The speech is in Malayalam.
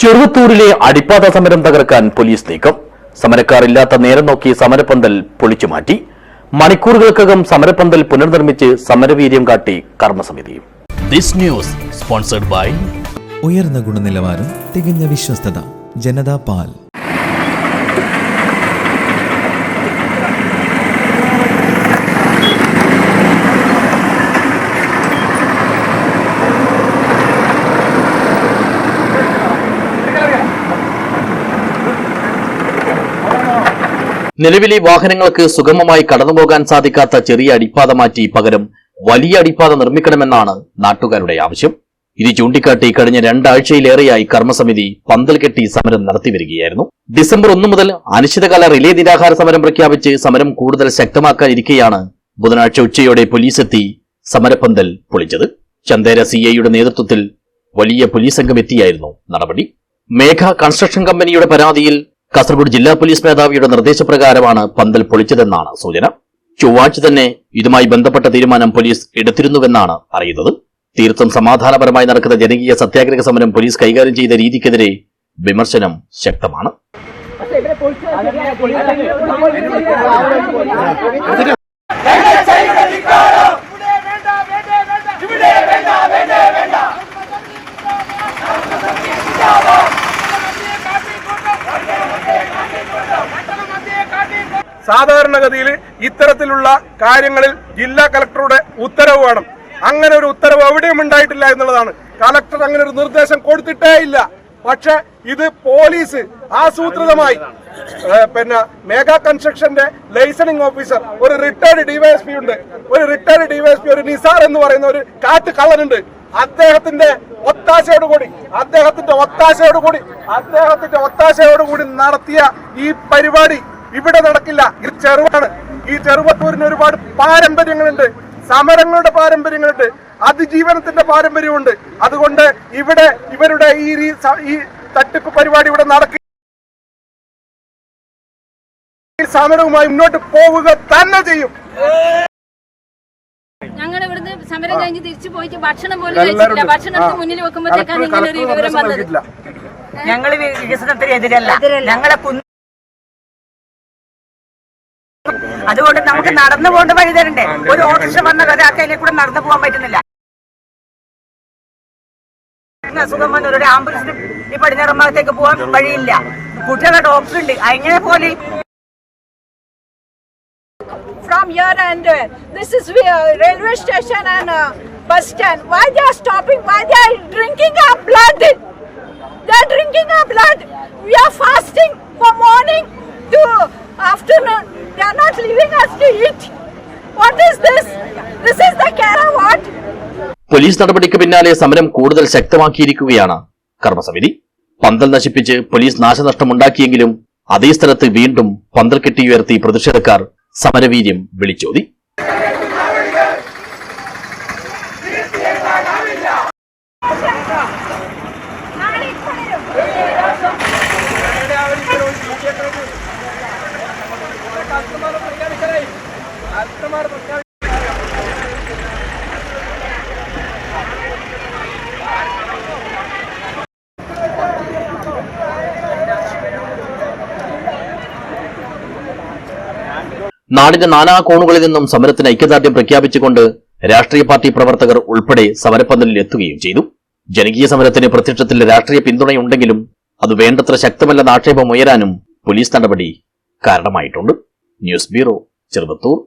ചെറുവത്തൂരിലെ അടിപ്പാത സമരം തകർക്കാൻ പോലീസ് നീക്കം. സമരക്കാരില്ലാത്ത നേരം നോക്കി സമരപ്പന്തൽ പൊളിച്ചു മാറ്റി. മണിക്കൂറുകൾക്കകം സമരപ്പന്തൽ പുനർനിർമ്മിച്ച് സമരവീര്യം കാട്ടി കർമ്മസമിതി. ദിസ് ന്യൂസ് സ്പോൺസർഡ് ബൈ ഉയർന്ന ഗുണനിലവാരം തികഞ്ഞ വിശ്വസ്തത ജനതാ പാൽ. നിലവിലെ വാഹനങ്ങൾക്ക് സുഗമമായി കടന്നുപോകാൻ സാധിക്കാത്ത ചെറിയ അടിപ്പാത മാറ്റി പകരം വലിയ അടിപ്പാത നിർമ്മിക്കണമെന്നാണ് നാട്ടുകാരുടെ ആവശ്യം. ഇത് ചൂണ്ടിക്കാട്ടി കഴിഞ്ഞ രണ്ടാഴ്ചയിലേറെയായി കർമ്മസമിതി പന്തൽ കെട്ടി സമരം നടത്തിവരികയായിരുന്നു. ഡിസംബർ ഒന്ന് മുതൽ അനിശ്ചിതകാല റിലേ നിരാഹാര സമരം പ്രഖ്യാപിച്ച് സമരം കൂടുതൽ ശക്തമാക്കാനിരിക്കെയാണ് ബുധനാഴ്ച ഉച്ചയോടെ പോലീസ് എത്തി സമരപ്പന്തൽ പൊളിച്ചത്. ചന്ദേര സി ഐയുടെ നേതൃത്വത്തിൽ വലിയ പോലീസ് സംഘം എത്തിയായിരുന്നു നടപടി. മേഘ കൺസ്ട്രക്ഷൻ കമ്പനിയുടെ പരാതിയിൽ കാസർഗോഡ് ജില്ലാ പോലീസ് മേധാവിയുടെ നിർദ്ദേശപ്രകാരമാണ് പന്തൽ പൊളിച്ചതെന്നാണ് സൂചന. ചൊവ്വാഴ്ച തന്നെ ഇതുമായി ബന്ധപ്പെട്ട തീരുമാനം പോലീസ് എടുത്തിരുന്നുവെന്നാണ് അറിയുന്നത്. തീർത്ഥം സമാധാനപരമായി നടക്കുന്ന ജനകീയ സത്യാഗ്രഹ സമരം പോലീസ് കൈകാര്യം ചെയ്ത രീതിക്കെതിരെ വിമർശനം ശക്തമാണ്. സാധാരണഗതിയിൽ ഇത്തരത്തിലുള്ള കാര്യങ്ങളിൽ ജില്ലാ കളക്ടറുടെ ഉത്തരവ് വേണം. അങ്ങനെ ഒരു ഉത്തരവ് എവിടെയും ഉണ്ടായിട്ടില്ല എന്നുള്ളതാണ്. കളക്ടർ അങ്ങനെ ഒരു നിർദ്ദേശം കൊടുത്തിട്ടേ ഇല്ല. പക്ഷെ ഇത് പോലീസ് ആസൂത്രിതമായി പിന്നെ മെഗാ കൺസ്ട്രക്ഷന്റെ ലൈസണിംഗ് ഓഫീസർ ഒരു റിട്ടയർഡ് ഡിവൈഎസ്പി ഉണ്ട്. ഒരു റിട്ടയർഡ് ഡിവൈഎസ്പി ഒരു നിസാർ എന്ന് പറയുന്ന ഒരു കാറ്റ് കള്ളനുണ്ട് അദ്ദേഹത്തിന്റെ ഒത്താശയോടുകൂടി അദ്ദേഹത്തിന്റെ ഒത്താശയോടുകൂടി അദ്ദേഹത്തിന്റെ ഒത്താശയോടുകൂടി നടത്തിയ ഈ പരിപാടി ഇവിടെ നടക്കില്ല. ഇത് ചെറുവാണ്. ഈ ചെറുവത്തൂരിന് ഒരുപാട് പാരമ്പര്യങ്ങളുണ്ട്. സമരങ്ങളുടെ പാരമ്പര്യങ്ങളുണ്ട്. അതിജീവനത്തിന്റെ പാരമ്പര്യമുണ്ട്. അതുകൊണ്ട് ഇവിടെ ഇവരുടെ ഈ ഈ തട്ടിപ്പ് പരിപാടി ഇവിടെ നടക്കി ഈ സമരവുമായി മുന്നോട്ട് പോവുക തന്നെ ചെയ്യും. ഞങ്ങൾ ഇവിടുന്ന് സമരം കഴിഞ്ഞ് തിരിച്ചു പോയിട്ട് ഭക്ഷണം പോലും കഴിച്ചിട്ടില്ല. ഭക്ഷണത്തിന് മുന്നിൽ വെക്കുമ്പോഴത്തേക്കാണ് ഇങ്ങനെ ഒരു വിവരം വന്നത്. ഞങ്ങൾ വികസനത്തിന് എതിരല്ല. ഞങ്ങളെ കുന്ന് അതുകൊണ്ട് നമുക്ക് നടന്നു പോകേണ്ട വഴി തരണ്ടേ? ഒരു ഓട്ടോറിക്ഷ വന്ന ഒരാൾക്ക് അതിലെ കൂടെ നടന്നു പോകാൻ പറ്റുന്നില്ല. അസുഖം വന്ന ഒരു ആംബുലൻസിന് ഈ പടിഞ്ഞാറൻ ഭാഗത്തേക്ക് പോകാൻ വഴിയില്ല. കുട്ടികളുടെ ഡോക്ടർ ഉണ്ട്. അങ്ങനെ പോലെ? From here and uh, this is uh, railway station and uh, bus stand. Why they are stopping? Why they are drinking our blood? They are drinking our blood. We are fasting from morning to afternoon. They leaving us to eat. What is this? This is the Kerala what? Police നടപടിക്ക് പിന്നാലെ സമരം കൂടുതൽ ശക്തമാക്കിയിരിക്കുകയാണ് കർമ്മസമിതി പന്തൽ നശിപ്പിച്ച് പോലീസ് നാശനഷ്ടമുണ്ടാക്കിയെങ്കിലും അതേ സ്ഥലത്ത് വീണ്ടും പന്തൽ കെട്ടിയുയർത്തി പ്രതിഷേധക്കാർ സമരവീര്യം വിളിച്ചോതി നാടിന്റെ നാനാ കോണുകളിൽ നിന്നും സമരത്തിന് ഐക്യദാർഢ്യം പ്രഖ്യാപിച്ചുകൊണ്ട് രാഷ്ട്രീയ പാർട്ടി പ്രവർത്തകർ ഉൾപ്പെടെ സമരപ്പന്തലിൽ എത്തുകയും ചെയ്തു. ജനകീയ സമരത്തിന് പ്രത്യക്ഷത്തിൽ രാഷ്ട്രീയ പിന്തുണയുണ്ടെങ്കിലും അത് വേണ്ടത്ര ശക്തമല്ലെന്ന ആക്ഷേപം ഉയരാനും പോലീസ് നടപടി കാരണമായിട്ടുണ്ട്. News bureau Cheruvathur.